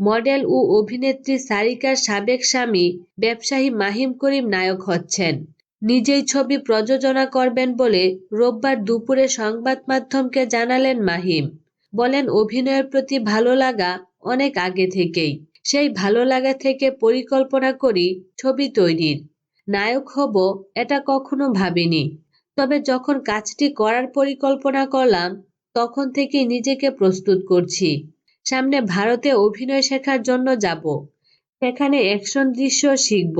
Model ও অভিনেত্রী সারিকার সাবেক স্বামী ব্যবসায়ী মাহিম করিম নায়ক হচ্ছেন। নিজেই ছবি প্রযোজনা করবেন বলে রোববার দুপুরে সংবাদ মাধ্যমকে জানালেন মাহিম। বলেন, অভিনয়ের প্রতি ভালো লাগা অনেক আগে থেকেই। সেই ভালো লাগা থেকে পরিকল্পনা করি ছবি তৈরির। নায়ক হব এটা কখনো ভাবিনি। তবে যখন কাজটি করার পরিকল্পনা করলাম, তখন থেকেই নিজেকে প্রস্তুত করছি। সামনে ভারতে অভিনয় শেখার জন্য যাব। সেখানে অ্যাকশন দৃশ্য শিখব।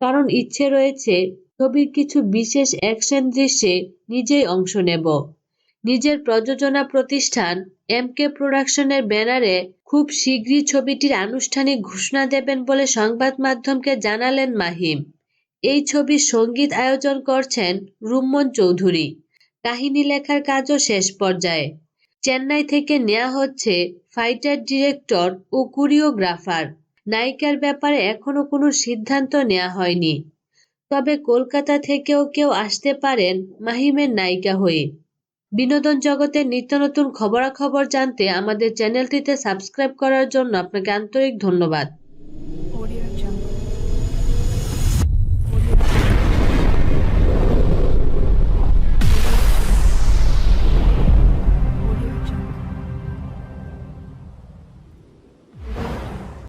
কারণ ইচ্ছে রয়েছে ছবির কিছু বিশেষ অ্যাকশন দৃশ্যে নিজেই অংশ নেব। নিজের প্রযোজনা প্রতিষ্ঠান এম কে প্রোডাকশনের ব্যানারে খুব শীঘ্রই ছবিটির আনুষ্ঠানিক ঘোষণা দেবেন বলে সংবাদ মাধ্যমকে জানালেন মাহিম। এই ছবির সংগীত আয়োজন করছেন রুম্মন চৌধুরী। কাহিনী লেখার কাজও শেষ পর্যায়ে। চেন্নাই থেকে নেওয়া হচ্ছে ফাইটার ডিরেক্টর ও কোরিওগ্রাফার। নায়িকার ব্যাপারে এখনও কোনো সিদ্ধান্ত নেওয়া হয়নি। তবে কলকাতা থেকেও কেউ আসতে পারেন মাহিমের নায়িকা হয়ে। বিনোদন জগতের নিত্য নতুন খবরাখবর জানতে আমাদের চ্যানেলটিতে সাবস্ক্রাইব করার জন্য আপনাকে আন্তরিক ধন্যবাদ।